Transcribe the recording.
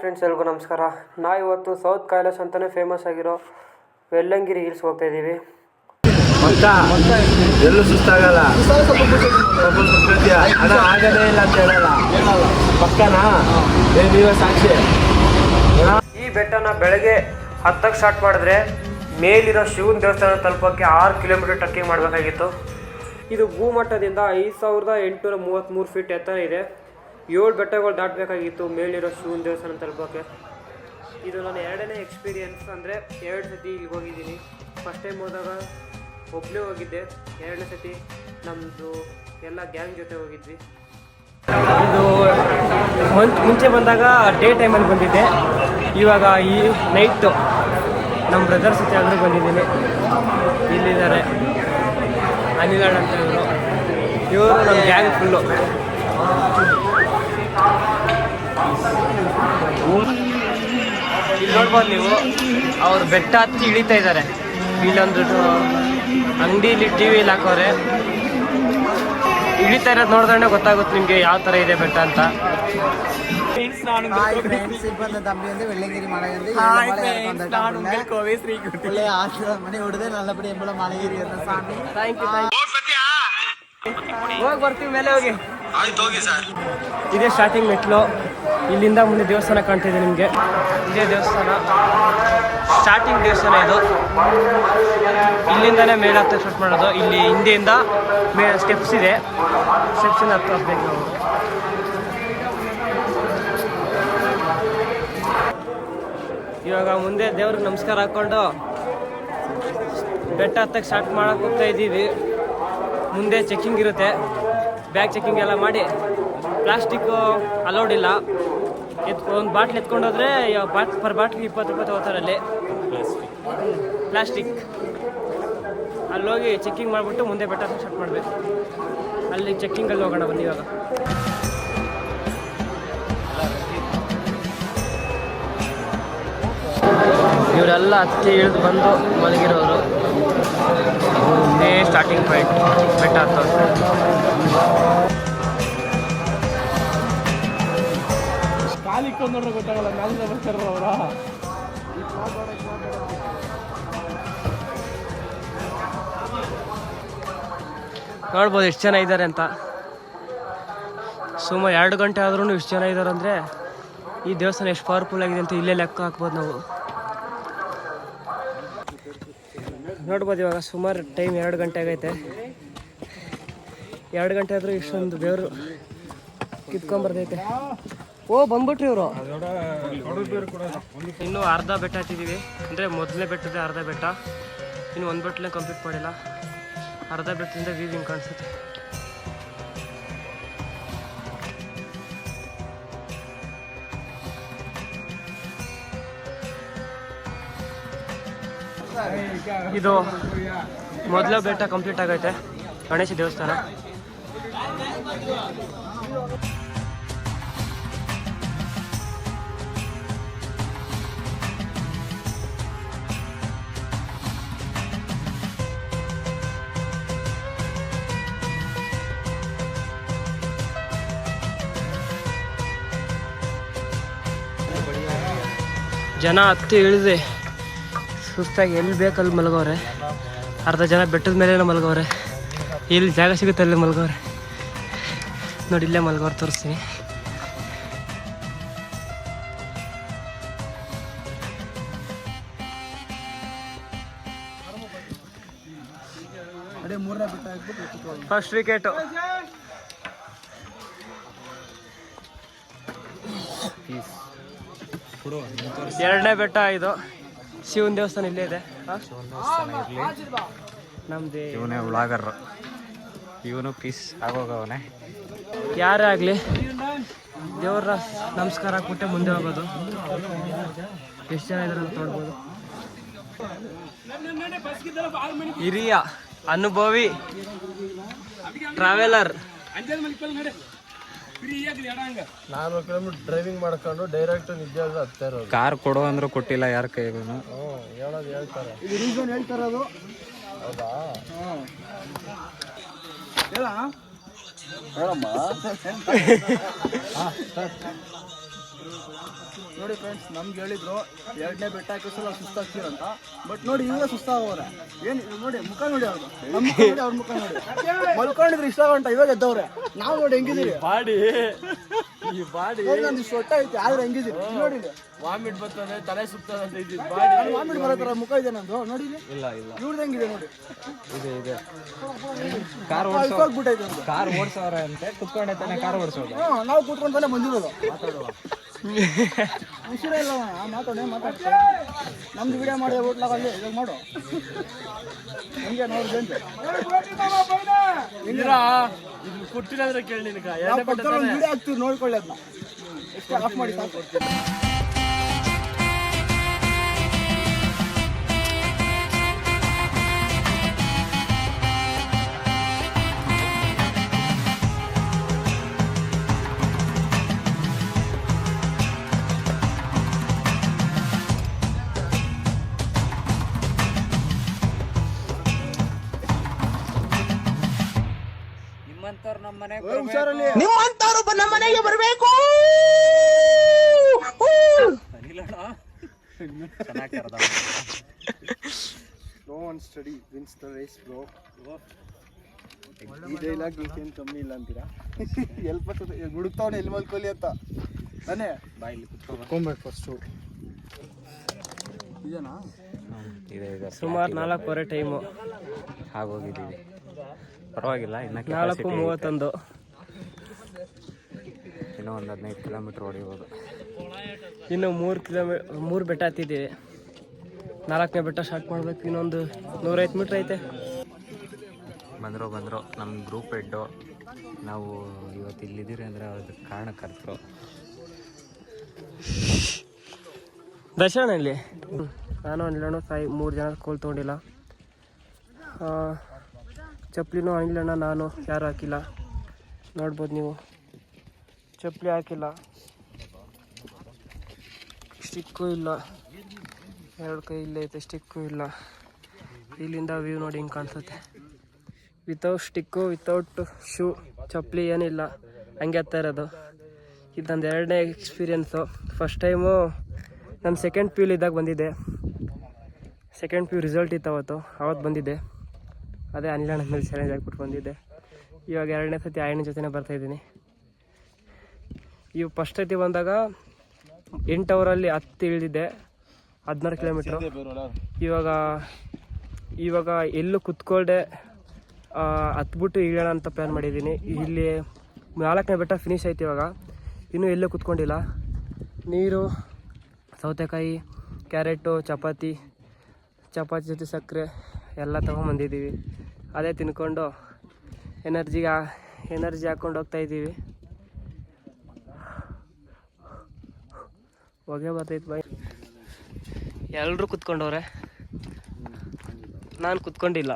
Friends ಎಲ್ಲರಿಗೂ ನಮಸ್ಕಾರ. ನಾ ಇವತ್ತು ಸೌತ್ ಕೈಲಾಸ್ ಅಂತಲೇ ಫೇಮಸ್ ಆಗಿರೋ ವೆಲ್ಲಂಗಿರಿ ಹಿಲ್ಸ್ ಹೋಗ್ತಾ ಇದ್ದೀವಿ. ಎಲ್ಲೂ ಸುಸ್ತಾಗಲ್ಲ? ಹಣ ಆಗದೇ ಇಲ್ಲ ಅಂತ ಹೇಳಲ್ಲ. ಪಕ್ಕನಾ? ನೀವೇ ಸಾಕ್ಷಿ. ಈ ಬೆಟ್ಟನ ಬೆಳಗ್ಗೆ ಹತ್ತಕ್ಕೆ ಸ್ಟಾರ್ಟ್ ಮಾಡಿದ್ರೆ ಮೇಲಿರೋ ಶಿವನ ದೇವಸ್ಥಾನ ತಲುಪೋಕ್ಕೆ ಆರು ಕಿಲೋಮೀಟರ್ ಟ್ರಕ್ಕಿಂಗ್ ಮಾಡಬೇಕಾಗಿತ್ತು. ಇದು ಭೂಮಟ್ಟದಿಂದ ಐದು ಸಾವಿರದ ಎಂಟುನೂರ ಮೂವತ್ತ್ಮೂರು ಫೀಟ್ ಎತ್ತರ ಇದೆ. ಏಳು ಬೆಟ್ಟಗಳು ದಾಟಬೇಕಾಗಿತ್ತು. ಮೇಲಿರೋ ಶಿವನ ದೇವಸ್ಥಾನ ತಲುಪೋಕ್ಕೆ ಇದು ನನ್ನ ಎರಡನೇ ಎಕ್ಸ್ಪೀರಿಯೆನ್ಸ್ ಅಂದರೆ ಎರಡು ಸತಿ ಇಲ್ಲಿಗೆ ಹೋಗಿದ್ದೀನಿ. ಫಸ್ಟ್ ಟೈಮ್ ಹೋದಾಗ ಒಬ್ಬನೇ ಹೋಗಿದ್ದೆ. ಎರಡನೇ ಸತಿ ನಮ್ಮದು ಎಲ್ಲ ಗ್ಯಾಂಗ್ ಜೊತೆ ಹೋಗಿದ್ವಿ. ಇದು ಮುಂಚೆ ಬಂದಾಗ ಡೇ ಟೈಮಲ್ಲಿ ಬಂದಿದ್ದೆ. ಇವಾಗ ಈ ನೈಟು ನಮ್ಮ ಬ್ರದರ್ಸ್ ಜೊತೆ ಅಂದ್ರೆ ಬಂದಿದ್ದೀನಿ. ಇಲ್ಲಿದ್ದಾರೆ. ಅನಿಲಾಡ್ ಅಂತ ಇವರು ಇವರು ನಮ್ಮ ಗ್ಯಾಂಗ್ ಫುಲ್ಲು ನೋಡ್ಬೋದು ನೀವು. ಅವ್ರು ಬೆಟ್ಟ ಹತ್ತಿ ಇಳಿತಾ ಇದ್ದಾರೆ. ಇಲ್ಲೊಂದು ಅಂಗಡಿಲಿ ಟಿ ವಿಲಿ ಹಾಕೋರೆ. ಇಳಿತಾ ಇರೋದು ನೋಡಿದ್ರೆ ಗೊತ್ತಾಗುತ್ತೆ ನಿಮ್ಗೆ ಯಾವ ತರ ಇದೆ ಬೆಟ್ಟ ಅಂತ. ಹೋಗಿ ಬರ್ತೀವಿ ಮೇಲೆ ಹೋಗಿ. ಇದೇ ಸ್ಟಾರ್ಟಿಂಗ್ ಮೆಟ್ಲು. ಇಲ್ಲಿಂದ ಮುಂದೆ ದೇವಸ್ಥಾನ ಕಾಣ್ತಿದೆ ನಿಮಗೆ. ಇದೇ ದೇವಸ್ಥಾನ. ಸ್ಟಾರ್ಟಿಂಗ್ ದೇವಸ್ಥಾನ ಇದು. ಇಲ್ಲಿಂದನೇ ಮೇಲೆ ಹತ್ತ ಸ್ಟಾರ್ಟ್ ಮಾಡೋದು. ಇಲ್ಲಿ ಹಿಂದೆಯಿಂದ ಮೇ ಸ್ಟೆಪ್ಸ್ ಇದೆ. ಸ್ಟೆಪ್ಸಿಂದ ಹತ್ತು ಹೋಗ್ಬೇಕು ನಾವು. ಇವಾಗ ಮುಂದೆ ದೇವ್ರಿಗೆ ನಮಸ್ಕಾರ ಹಾಕ್ಕೊಂಡು ಬೆಟ್ಟ ಹತ್ತಕ್ಕೆ ಸ್ಟಾರ್ಟ್ ಮಾಡೋಕ್ಕೆ ಹೋಗ್ತಾ ಇದ್ದೀವಿ. ಮುಂದೆ ಚೆಕ್ಕಿಂಗ್ ಇರುತ್ತೆ. ಬ್ಯಾಗ್ ಚೆಕಿಂಗ್ ಎಲ್ಲ ಮಾಡಿ ಪ್ಲಾಸ್ಟಿಕ್ ಅಲೌಡ್ ಇಲ್ಲ. ಒಂದು ಬಾಟ್ಲ್ ಎತ್ಕೊಂಡೋದ್ರೆ ಬಾಟ್ ಪರ್ ಬಾಟ್ಲಿಗೆ ಇಪ್ಪತ್ತು ರೂಪಾಯಿ ತಗೋತಾರೆ ಅಲ್ಲಿ. ಪ್ಲಾಸ್ಟಿಕ್ ಅಲ್ಲೋಗಿ ಚೆಕ್ಕಿಂಗ್ ಮಾಡಿಬಿಟ್ಟು ಮುಂದೆ ಬೆಟ್ಟ ಸ್ಟಾರ್ಟ್ ಮಾಡಬೇಕು. ಅಲ್ಲಿ ಚೆಕ್ಕಿಂಗಲ್ಲಿ ಹೋಗೋಣ ಬಂದು ಇವಾಗ. ಇವರೆಲ್ಲ ಹತ್ತಿ ಇಳಿದು ಬಂದು ಮಲಗಿರೋರು. ಇದೇ ಸ್ಟಾರ್ಟಿಂಗ್ ಪಾಯಿಂಟ್ ಬೆಟ್ಟ ಹತ್ತೋದು. ನೋಡ್ಬೋದು ಎಷ್ಟು ಜನ ಇದ್ದಾರೆ ಅಂತ. ಸುಮಾರು ಎರಡು ಗಂಟೆ ಆದ್ರೂ ಎಷ್ಟು ಜನ ಇದ್ದಾರೆ ಅಂದರೆ ಈ ದೇವಸ್ಥಾನ ಎಷ್ಟು ಪವರ್ಫುಲ್ ಆಗಿದೆ ಅಂತ ಇಲ್ಲೇ ಲೆಕ್ಕ ಹಾಕ್ಬೋದು ನಾವು. ನೋಡ್ಬೋದು ಇವಾಗ ಸುಮಾರು ಟೈಮ್ ಎರಡು ಗಂಟೆ ಆಗೈತೆ. ಎರಡು ಗಂಟೆ ಆದರೂ ಇಷ್ಟೊಂದು ಬೇವರು ಕಿತ್ಕೊಂಬರ್ದೈತೆ ಓ, ಬಂದ್ಬಿಟ್ರಿ ಇವರು. ಇನ್ನೂ ಅರ್ಧ ಬೆಟ್ಟ ಹತ್ತಿದ್ದೀವಿ ಅಂದರೆ ಮೊದಲನೇ ಬೆಟ್ಟದ ಅರ್ಧ ಬೆಟ್ಟ. ಇನ್ನು ಒಂದು ಬೆಟ್ಟಲೇ ಕಂಪ್ಲೀಟ್ ಮಾಡಿಲ್ಲ. ಅರ್ಧ ಬೆಟ್ಟದಿಂದ ವ್ಯೂ ಹಿಂಗೆ ಕಾಣಿಸುತ್ತೆ. ಇದು ಮೊದಲ ಬೆಟ್ಟ ಕಂಪ್ಲೀಟ್ ಆಗೈತೆ. ಗಣೇಶ ದೇವಸ್ಥಾನ. ಜನ ಹತ್ತಿ ಇಳಿದೆ ಸುಸ್ತಾಗಿ ಎಲ್ಲಿ ಬೇಕಲ್ಲಿ ಮಲಗವ್ರೆ ಅರ್ಧ ಜನ ಬೆಟ್ಟದ ಮೇಲೆ ಮಲಗವ್ರೆ ಎಲ್ಲಿ ಜಾಗ ಸಿಗುತ್ತೆ ಅಲ್ಲಿ ಮಲಗವ್ರೆ ನೋಡಿ, ಇಲ್ಲೇ ಮಲಗವ್ರೆ ತೋರಿಸ್ತೀನಿ. ಫಸ್ಟ್ ವಿಕೆಟು ಎರಡನೇ ಬೆಟ್ಟ ಇದು. ಶಿವನ ದೇವಸ್ಥಾನ ಇಲ್ಲೇ ಇದೆ. ನಮ್ದು ಇವನೇ ವ್ಲಾಗರ್ ಇವನು ಪೀಸ್ ಆಗೋಗವನೇ. ಯಾರೇ ಆಗಲಿ ದೇವ್ರ ನಮಸ್ಕಾರ ಕೊಟ್ಟೆ ಮುಂದೆ ಹೋಗೋದು. ಎಷ್ಟು ಜನ ಇದ್ದಾರೆ ಅಂತ ನೋಡ್ಬೋದು. ಹಿರಿಯ ಅನುಭವಿ ಟ್ರಾವೆಲರ್ ನಾನ್ನೂರು ಕಿಲೋಮೀಟರ್ ಡ್ರೈವಿಂಗ್ ಮಾಡ್ಕೊಂಡು ಡೈರೆಕ್ಟ್ ನಿದ್ದೆ ಹತ್ತಾ ಇರೋದು. ಕಾರ್ ಕೊಡು ಅಂದ್ರೆ ಕೊಟ್ಟಿಲ್ಲ ಯಾರ ಕೈಗೂ ಹ್ಞೂ ಹೇಳೋದು ಹೇಳ್ತಾರೆ. ಇದು ರೀಸನ್ ಹೇಳ್ತಾರದು ಹೌದಾ? ಹೇಳ ನೋಡಿ ಫ್ರೆಂಡ್ಸ್ ನಮ್ಗೆ ಹೇಳಿದ್ರು ಎರಡನೇ ಬೆಟ್ಟ ಹಾಕಿಸಲ್ಲ ಸುಸ್ತಾಗ್ತೀರಂತ ಬಟ್ ನೋಡಿ ಇವಾಗ ಸುಸ್ತಾಗವ್ರೆ ಏನು ನೋಡಿ ಮುಖ ನೋಡಿ ಅವ್ರು. ನಮ್ಮ ಮುಖ ನೋಡಿ ಅವ್ರ ಮುಖ ನೋಡಿ. ಮಲ್ಕೊಂಡಿದ್ರೆ ಇಷ್ಟ ಗಂಟ ಇವಾಗ ಎದ್ದವ್ರೆ. ನಾವು ನೋಡಿ ಹೆಂಗಿದ್ದೀರಿ ಬಾಡಿ ಈ ಬಾಡಿ. ನಂದು ಸೊಟ್ಟ ಐತಿ ಆದ್ರೆ ಹೆಂಗಿದ್ದೀರಿ ನೋಡಿ ವಾಮಿಟ್ ಬರ್ತದೆ ತಲೆ ಸುತ್ತದ ಅಂತ ಇದ್ದಿದ್ದು ಬಾಡಿ. ನಾನು ವಾಮಿಟ್ ಬರೋ ಥರ ಮುಖ ಇದೆ ನಂದು. ನೋಡಿ ಇಲ್ಲಿ. ಇಲ್ಲ ಇವ್ರದ್ದು ಹೆಂಗಿದೆ ನೋಡಿ. ಇದೆ ಇದೆ. ಕಾರ್ ಅಲ್ಫಾಗ್ಬಿಟ್ಟೈತೆ ಕಾರ್ ಓಡಿಸೋರ ಅಂತೆ. ಕುತ್ಕೊಂಡೈತಾನೆ ಕಾರ್ ಓಡಿಸೋದು. ನಾವು ಕೂತ್ಕೊಂಡ್ತಾನೆ ಬಂದಿರೋದು. ಇಲ್ಲ ಅಣ್ಣ, ಮಾತಾಡಿ ಮಾತಾಡ್ತಾರೆ ನಮ್ದು ವಿಡಿಯೋ ಮಾಡಿ ಹೋಟ್ಲಾಗಲ್ಲಿ ಇವಾಗ ಮಾಡು. ಹಂಗೆ ನಾವು ಜಂತೆ ಇಂದಿರಾ ಇದು ಕೊಟ್ಟಿಲ್ಲ ಅಂದ್ರೆ ಕೇಳಿ ನಿನ್ಗೆ. ವಿಡಿಯೋ ಹಾಕ್ತೀವಿ ನೋಡ್ಕೊಳ್ಳಿ ಅದನ್ನ ಎಷ್ಟು ಆಫ್ ಮಾಡಿ ಸಾಕು. ನಿಮ್ಮಂತವ್ರು ನಮ್ಮ ಮನೆಗೆ ಬರಬೇಕು. No one study wins the race bro ಈ ಡೈಲಾಗ್ ಏನು ಕಮ್ಮಿ ಇಲ್ಲ ಅಂತೀರಾ? ಎಲ್ಲಿ ಬರ್ತದೆ ಹುಡುಕ್ತಾವನೆ ಎಲ್ಲಿ ಮಲ್ಕೊಲಿ ಅಂತ. ತಾನೇ ಬಾಯಲ್ಲಿ ಕುತ್ಕೊ ಕುತ್ಕೊಬೇಕು ಫಸ್ಟು ಇದೇನಾ? ಇದೆ ಇದೆ. ಸುಮಾರು ನಾಲ್ಕೂವರೆ ಟೈಮು ಆಗೋಗಿದ್ದೀವಿ ಪರವಾಗಿಲ್ಲ ಇನ್ನು ನಾಲ್ಕು. ಮೂವತ್ತೊಂದು. ಇನ್ನೂ ಒಂದು ಹದಿನೈದು ಕಿಲೋಮೀಟ್ರ್ ಹೊಡಿಬೋದು ಇನ್ನು ಮೂರು ಕಿಲೋಮೀ ಮೂರು ಬೆಟ್ಟ ಹತ್ತಿದ್ದೀವಿ. ನಾಲ್ಕನೇ ಬೆಟ್ಟ ಸ್ಟಾರ್ಟ್ ಮಾಡ್ಬೇಕು ಇನ್ನೊಂದು ನೂರೈವತ್ತು ಮೀಟ್ರ್ ಐತೆ. ಬಂದರು ಬಂದರು. ನಮ್ಮ ಗ್ರೂಪ್ ಹೆಡ್ಡು ನಾವು ಇವತ್ತು ಇಲ್ಲಿದ್ದೀರಿ ಅಂದರೆ ಅದಕ್ಕೆ ಕಾರಣ ಕರ್ತರು ದರ್ಶನ ಇಲ್ಲಿ. ನಾನು ಅನಿಲಣ್ಣ ಸಾಯಿ ಮೂರು ಜನ ಕೋಲ್ ತೊಗೊಂಡಿಲ್ಲ. ಚಪ್ಪಲಿನೂ ಆಗಿಲ್ಲಣ್ಣ ನಾನು. ಯಾರು ಹಾಕಿಲ್ಲ. ನೋಡ್ಬೋದು ನೀವು. ಚಪ್ಪಲಿ ಹಾಕಿಲ್ಲ. ಸ್ಟಿಕ್ಕು ಇಲ್ಲ. ಎರಡು ಕೈ ಇಲ್ಲೇ ಐತೆ, ಸ್ಟಿಕ್ಕು ಇಲ್ಲ. ಇಲ್ಲಿಂದ ವ್ಯೂ ನೋಡಿ ಹಿಂಗೆ ಕಾಣಿಸುತ್ತೆ. ವಿತೌಟ್ ಸ್ಟಿಕ್ಕು ವಿತೌಟ್ ಶೂ ಚಪ್ಪಲಿ ಏನಿಲ್ಲ. ಹಂಗೆ ಹತ್ತಾ ಇರೋದು. ಇದೊಂದು ಎರಡನೇ ಎಕ್ಸ್ಪೀರಿಯೆನ್ಸು ಫಸ್ಟ್ ಟೈಮು ನಾನು ಸೆಕೆಂಡ್ ಪಿ ಇದ್ದಾಗ ಬಂದಿದ್ದೆ. ಸೆಕೆಂಡ್ ಪಿ ರಿಸಲ್ಟ್ ಇತ್ತು ಅವತ್ತು. ಅವತ್ತು ಬಂದಿದ್ದೆ. ಅದೇ ಅನಿಲಣ್ಣ ಮೇಲೆ ಚಾಲೆಂಜ್ ಆಗಿಬಿಟ್ಟು ಬಂದಿದ್ದೆ. ಇವಾಗ ಎರಡನೇ ಸತಿ ಆಯಣ್ಣ ಜೊತೆನೇ ಬರ್ತಾಯಿದ್ದೀನಿ ಇವು ಫಸ್ಟ್ ಸತಿ ಬಂದಾಗ ಎಂಟು ಅವರಲ್ಲಿ ಹತ್ತು ಇಳಿದಿದ್ದೆ. ಹದಿನಾರು ಕಿಲೋಮೀಟ್ರ್ ಇವಾಗ ಇವಾಗ ಎಲ್ಲೂ ಕುತ್ಕೊಳ್ಳೆ ಹತ್ಬಿಟ್ಟು ಇಳೋಣ ಅಂತ ಪ್ಲ್ಯಾನ್ ಮಾಡಿದ್ದೀನಿ. ಇಲ್ಲಿ ನಾಲ್ಕನೇ ಬೆಟ್ಟ ಫಿನಿಶ್ ಆಯ್ತು ಇವಾಗ. ಇನ್ನೂ ಎಲ್ಲೂ ಕುತ್ಕೊಂಡಿಲ್ಲ. ನೀರು, ಸೌತೆಕಾಯಿ, ಕ್ಯಾರೆಟು, ಚಪಾತಿ ಚಪಾತಿ ಜೊತೆ ಸಕ್ಕರೆ ಎಲ್ಲ ತೊಗೊಂಬಂದಿದ್ದೀವಿ. ಅದೇ ತಿನ್ಕೊಂಡು ಎನರ್ಜಿಗೆ ಎನರ್ಜಿ ಹಾಕ್ಕೊಂಡು ಹೋಗ್ತಾ ಇದ್ದೀವಿ. ಹೊಗೆ ಬರ್ತೈತೆ ಬೈ ಎಲ್ಲರೂ ಕುತ್ಕೊಂಡವ್ರೆ? ನಾನು ಕುತ್ಕೊಂಡಿಲ್ಲ.